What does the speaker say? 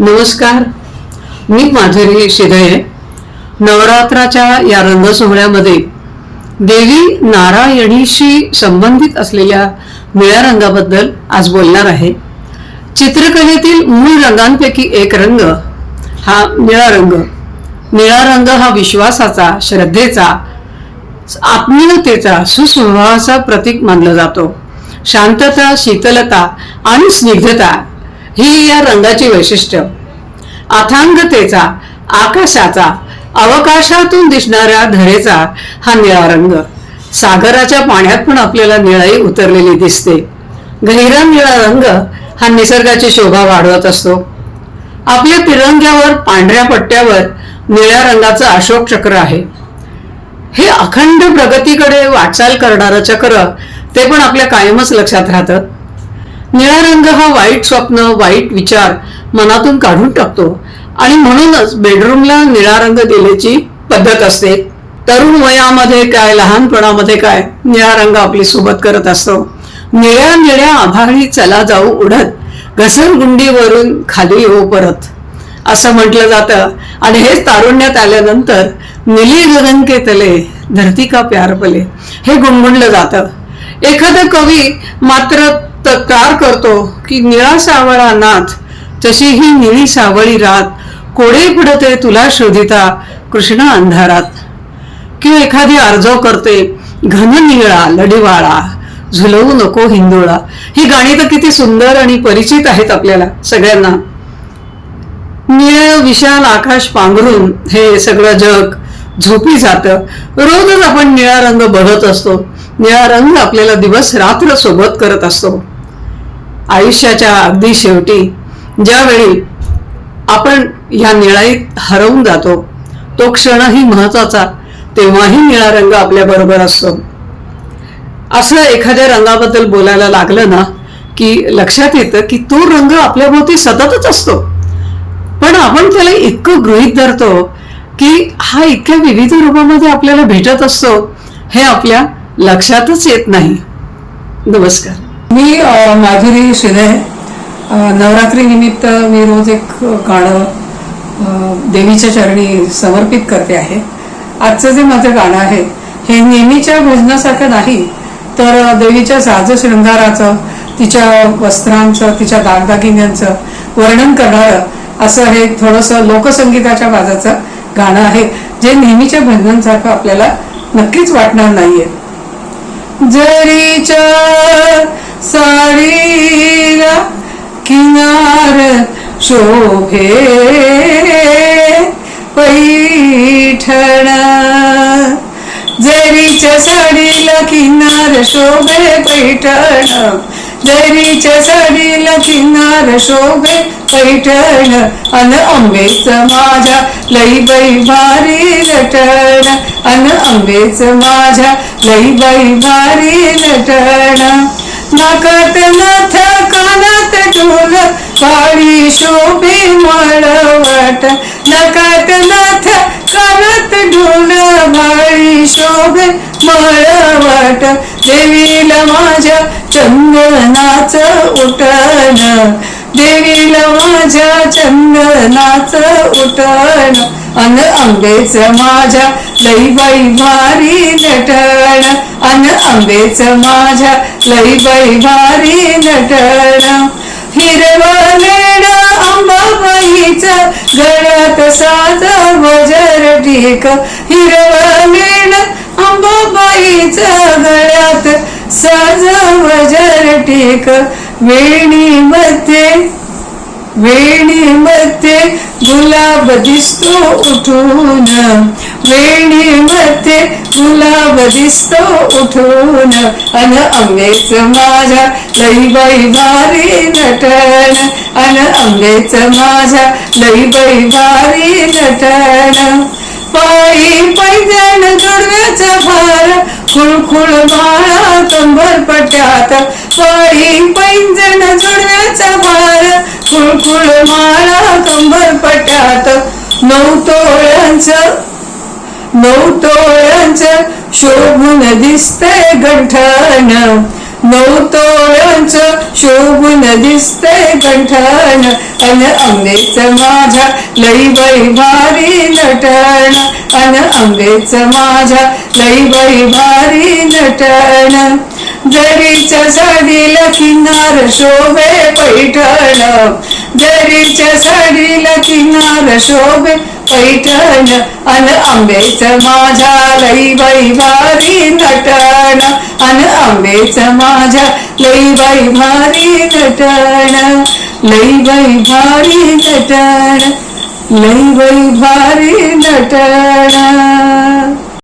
नमस्कार. मी माधुरी शिदय. नवरात्राच्या या रंगसोहळ्यामध्ये देवी नारायणीशी संबंधित असलेल्या निळ्या रंगाबद्दल आज बोलणार आहे. चित्रकलेतील मूळ रंगांपैकी एक रंग हा निळा रंग. निळा रंग हा विश्वासाचा श्रद्धेचा आत्मीयतेचा सुस्वभावाचा प्रतीक मानला जातो. शांतता शीतलता आणि स्निग्धता ही या रंगाची वैशिष्ट्य. अथांगतेचा आकाशाचा अवकाशातून दिसणाऱ्या धरेचा हा निळा रंग. सागराच्या पाण्यात पण आपल्याला निळाई उतरलेली दिसते. गहिरा निळा रंग हा निसर्गाची शोभा वाढवत असतो. आपल्या तिरंग्यावर पांढऱ्या पट्ट्यावर निळ्या रंगाचं अशोक चक्र आहे. हे अखंड प्रगतीकडे वाटचाल करणारं चक्र ते पण आपल्या कायमच लक्षात राहतं. निळा रंग हा वाईट स्वप्न वाईट विचार मनातून काढून टाकतो. आणि म्हणूनच बेडरूमला निळा रंग दिल्याची पद्धत असते. तरुण वयामध्ये काय लहानपणामध्ये काय निळा रंग आपली सोबत करत असतो. निळ्या निळ्या आभाळी चला जाऊ उडत घसरगुंडीवरून खाली येऊ परत. असं म्हटलं जातं. आणि हेच तारुण्यात आल्यानंतर निली गगन के तले धरती का प्यार पले हे गुणगुणलं जातं. एखादा कवी मात्र तक्रार करतो की निळा सावळा नाथ तशी ही निळी सावळी रात कोडे पडते तुला शोधिता कृष्ण अंधारात. किंवा एखादी आर्जव करते घन निळा लढीवाळा झुलवू नको हिंदोळा. ही गाणी तर किती सुंदर आणि परिचित आहेत आपल्याला सगळ्यांना. निळ विशाल आकाश पांघरून हे सगळं जग झोपी जातं. रोजच आपण निळा रंग बघत असतो. निळा रंग आपल्याला दिवस रात्र सोबत करत असतो. आयुष्याच्या अगदी शेवटी ज्यावेळी आपण या निळाईत हरवून जातो तो क्षणही महत्त्वाचा तेव्हाही निळा रंग आपल्या बरोबर असतो. असं एखाद्या रंगाबद्दल बोलायला लागलं ना की लक्षात येतं की तो रंग आपल्याभोवती सततच असतो. पण आपण त्याला इतकं गृहीत धरतो की हा इतक्या विविध रूपामध्ये आपल्याला भेटत असतो हे आपल्या लक्षातच येत नाही. नमस्कार. मी माझी माधुरी शिदे अ, नवरात्री निमित्त मी रोज एक गाणं देवीच्या चरणी समर्पित करते आहे. आजचं जे माझं गाणं आहे हे नेहमीच्या भजनासारखं नाही तर देवीच्या साज शृंगाराचं तिच्या वस्त्रांचं तिच्या दागदागिन्यांचं वर्णन करणारं असं हे थोडंसं लोकसंगीताच्या बाजाचं गाणं आहे जे नेहमीच्या भजनांसारखं आपल्याला नक्कीच वाटणार नाहीये. जरीच्या साडीला किनार शोभे पैठण. जरीच्या साडीला किनार शोभे पैठण. जरीच्या साडीला किनार शोभे पैठण. अन आंबेच माझ्या लई बाई भारी लटण अन आंबेच माझ्या लई बाई भारी लटण नाकात नाथ कानात ढोल पाळी शोभे मळवट नाकात नाथ कानात ढोल पाळी शोभे मळवट देवीला माझ्या चंदनाच उठण. देवीला माझ्या चंदनाच उठण. अन अंबेच माझ्या लईबाई भारी नटण अन अंबेच माझ्या लईबाई भारी नटण हिरवा लेण अंबाबाईच गळ्यात साज वजर ढीक हिरवा लेण अंबाबाईच गळ्यात साज वजर ढीक वेणीमध्ये वेणीमध्ये गुलाब दिसतो उठून. वेणीमध्ये गुलाब दिसतो उठून. अन आंबेच माझ्या लईबाई भारी नटन. अन आंबेच माझ्या लईबाई भारी नटन. पायी पैजण जुडव्याचा भार. खुळखुळ माळा कंबर पट्यात. पायी पैंजण जुडव्याचा भार. खुळखुळ माळा कंबर पट्यात नऊ तोळ्यांच नऊ तोळ्यांच शोभून दिसतंय गंठण नऊ तोळ्यांच शोभून दिसते गंठण अन अंगेच माझ्या लई बाई भारी नटण. अन अंगेच माझ्या लई बाई भारी नटण. जरीच्या साडीला किनार शोभे पैठण. जरीच्या साडीला किनार शोभे पैठण. अन आंबेच माझ्या लई बाई भारी नटण. अन आंबेच माझ्या लई बाई भारी नटण. लई बाई भारी नटण. लई बाई भारी नटण.